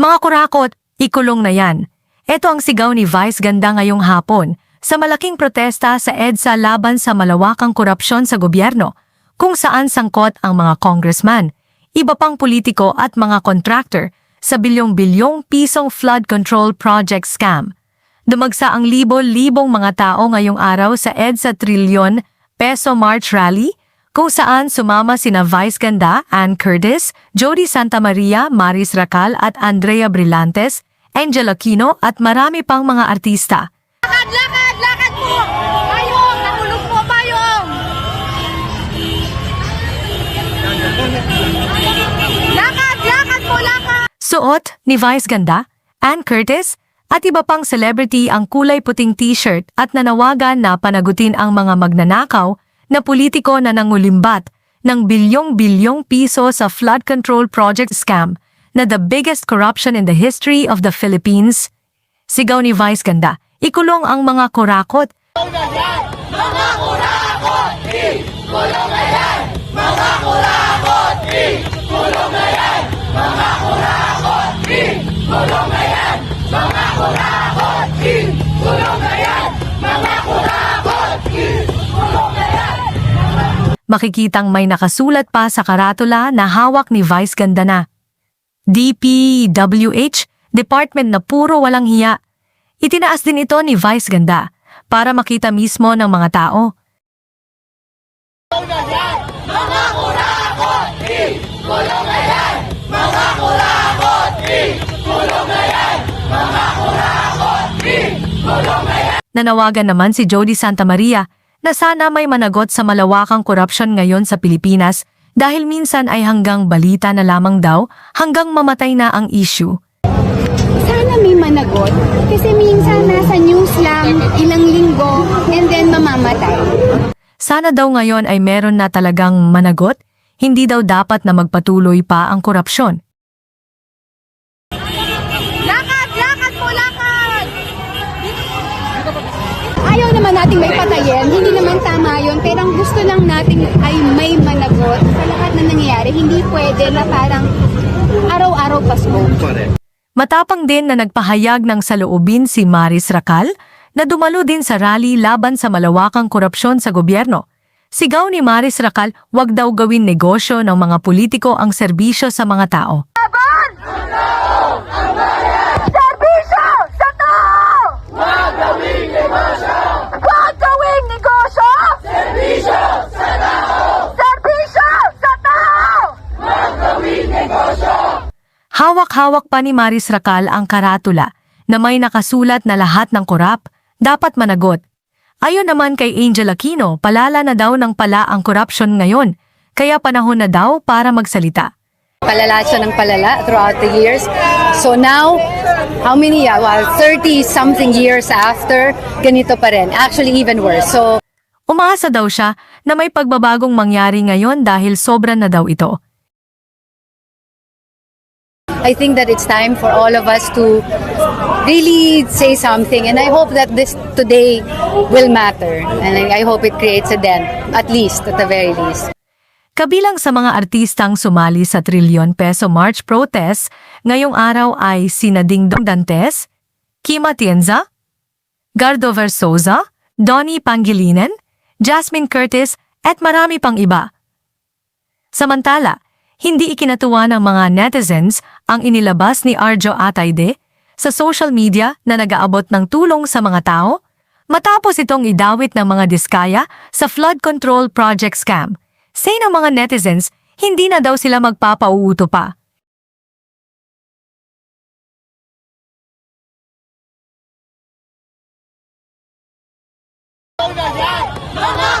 Mga kurakot, ikulong na yan. Ito ang sigaw ni Vice Ganda ngayong hapon sa malaking protesta sa EDSA laban sa malawakang korupsyon sa gobyerno, kung saan sangkot ang mga congressman, iba pang politiko at mga contractor sa bilyong-bilyong pisong flood control project scam. Dumagsa ang libo-libong mga tao ngayong araw sa EDSA Trillion Peso March Rally, kung saan sumama sina Vice Ganda, Ann Curtis, Jody Santa Maria, Maris Racal at Andrea Brillantes, Angel Aquino at marami pang mga artista. Lakad, lakad, lakad po! Suot ni Vice Ganda, Ann Curtis, at iba pang celebrity ang kulay puting t-shirt at nanawagan na panagutin ang mga magnanakaw na politiko na nangulimbat ng bilyong-bilyong piso sa flood control project scam na the biggest corruption in the history of the Philippines. Sigaw ni Vice Ganda, ikulong ang mga kurakot Makikitang may nakasulat pa sa karatula na hawak ni Vice Ganda na. DPWH, department na puro walang hiya. Itinaas din ito ni Vice Ganda para makita mismo ng mga tao. Nanawagan naman si Jody Santa Maria na sana may managot sa malawakang korupsyon ngayon sa Pilipinas dahil minsan ay hanggang balita na lamang daw hanggang mamatay na ang issue. sana may managot. Kasi minsan nasa news lang, ilang linggo, and then mamamatay. Sana daw ngayon ay meron na talagang managot, hindi daw dapat na magpatuloy pa ang korupsyon. Nating may patayin, hindi naman tama yun, pero ang gusto lang natin ay may managot sa lahat na nangyayari. Hindi pwede na parang araw-araw Pasko. Matapang din na nagpahayag ng saloobin si Maris Racal na dumalo din sa rally laban sa malawakang korupsyon sa gobyerno. Sigaw ni Maris Racal, wag daw gawin negosyo ng mga politiko ang serbisyo sa mga tao. Serbisyo sa tao! Huwag gawing negosyo! Huwag gawing negosyo! Serbisyo sa tao! Serbisyo sa tao! Hawak-hawak pa ni Maris Racal ang karatula na may nakasulat na lahat ng korap dapat managot. Ayon naman kay Angel Aquino, palala na daw ng pala ang corruption ngayon, kaya panahon na daw para magsalita. Palala siya ng palala throughout the years. So now, how many, uh, well, 30 something years after, ganito pa rin. Actually, even worse. So, Umaasa daw siya na may pagbabagong mangyari ngayon dahil sobra na daw ito. I think that it's time for all of us to really say something and I hope that this today will matter and I hope it creates a dent at least at the very least. Kabilang sa mga artistang sumali sa Trillion Peso March protest, ngayong araw ay sina Dingdong Dantes, Kima Tienza, Gardo Versosa, Donnie Pangilinan, Jasmine Curtis at marami pang iba. Samantala, hindi ikinatuwa ng mga netizens ang inilabas ni Arjo Atayde sa social media na nag-aabot ng tulong sa mga tao matapos itong idawit ng mga diskaya sa flood control project scam. Say ng mga netizens, hindi na daw sila magpapauuto pa. Mga